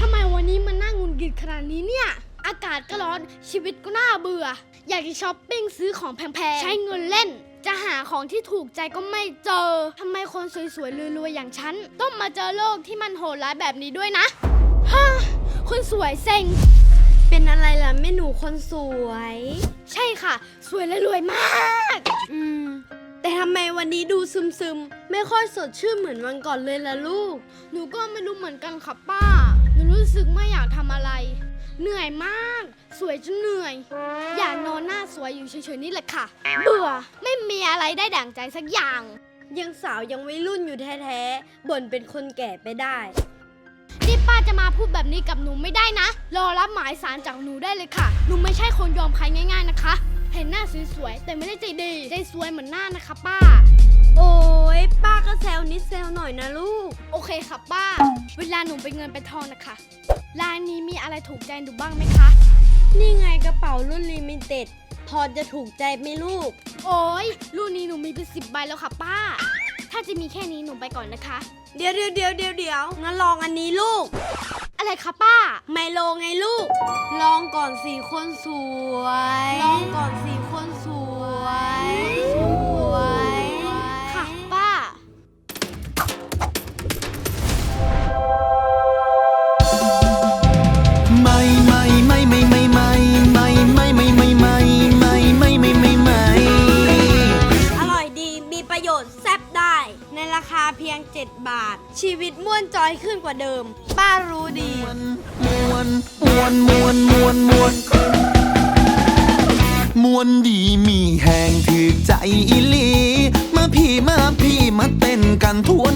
ทำไมวันนี้มันน่างุนกิดขนาดนี้เนี่ย อากาศก็ร้อนชีวิตก็น่าเบื่อ อยากจะช้อปปิ้งซื้อของแพงๆ ใช้เงินเล่น จะหาของที่ถูกใจก็ไม่เจอทำไมคนสวยๆรวยๆอย่างฉัน ต้องมาเจอโลกที่มันโหดร้ายแบบนี้ด้วยนะฮ่าคนสวยเซ็ง เป็นอะไรล่ะแม่หนูคนสวย ใช่ค่ะ สวยและรวยมาก แต่ทำไมวันนี้ดูซึมซึมๆไม่ค่อยสดชื่นเหมือนวันก่อนเลยล่ะลูก หนูก็ไม่รู้เหมือนกันค่ะป้า หนูรู้สึกไม่อยากทำอะไร เหนื่อยมาก สวยจนเหนื่อย อยากนอนหน้าสวยอยู่เฉยๆนี่แหละค่ะ เบื่อ ไม่มีอะไรได้ดั่งใจสักอย่าง ยังสาวยังวัยรุ่นอยู่แท้ๆบ่นเป็นคนแก่ไปได้ นี่ป้าจะมาพูดแบบนี้กับหนูไม่ได้นะ รอรับหมายสารจากหนูได้เลยค่ะ หนูไม่ใช่คนยอมใครง่าย ๆนะคะ เห็นหน้าสวยๆแต่ไม่ได้ใจดี ใจสวยเหมือนหน้านะคะป้า โอ้ยป้าก็แซวนิดแซวหน่อยนะลูก โอเคค่ะป้า เวลาหนูเป็นเงินเป็นทองนะคะร้านนี้มีอะไรถูกใจหนูบ้างไหมคะ นี่ไงกระเป๋ารุ่นลิมิเต็ด พอจะถูกใจไหมลูก โอ้ยรุ่นนี้หนูมีเป็นสิบใบแล้วค่ะป้า ถ้าจะมีแค่นี้หนูไปก่อนนะคะ เดี๋ยวเดี๋ยวเดี๋ยวเดี๋ยวเดี๋ยวงั้นลองอันนี้ลูก อะไรคะป้า ไมโลไงลูก ลองก่อนสี่คนสวย ลองก่อนสี่คนสวย สวย ค่ะป้า ไม่ไม่ไม่ไม่ไม่ไม่ไม่ไม่ไม่ไม่ไม่ไม่ไม่ไม่ไม่ไม่อร่อยดีมีประโยชน์แซ่บได้ ในราคาเพียง 7 บาท ชีวิตม่วนจอยขึ้นกว่าเดิม ป้ารู้ดี มวนมวนมวนมวนม วนมวนดีมีแหงถือใจอีลี มาพี่มาพี่มาเต้นกันทวน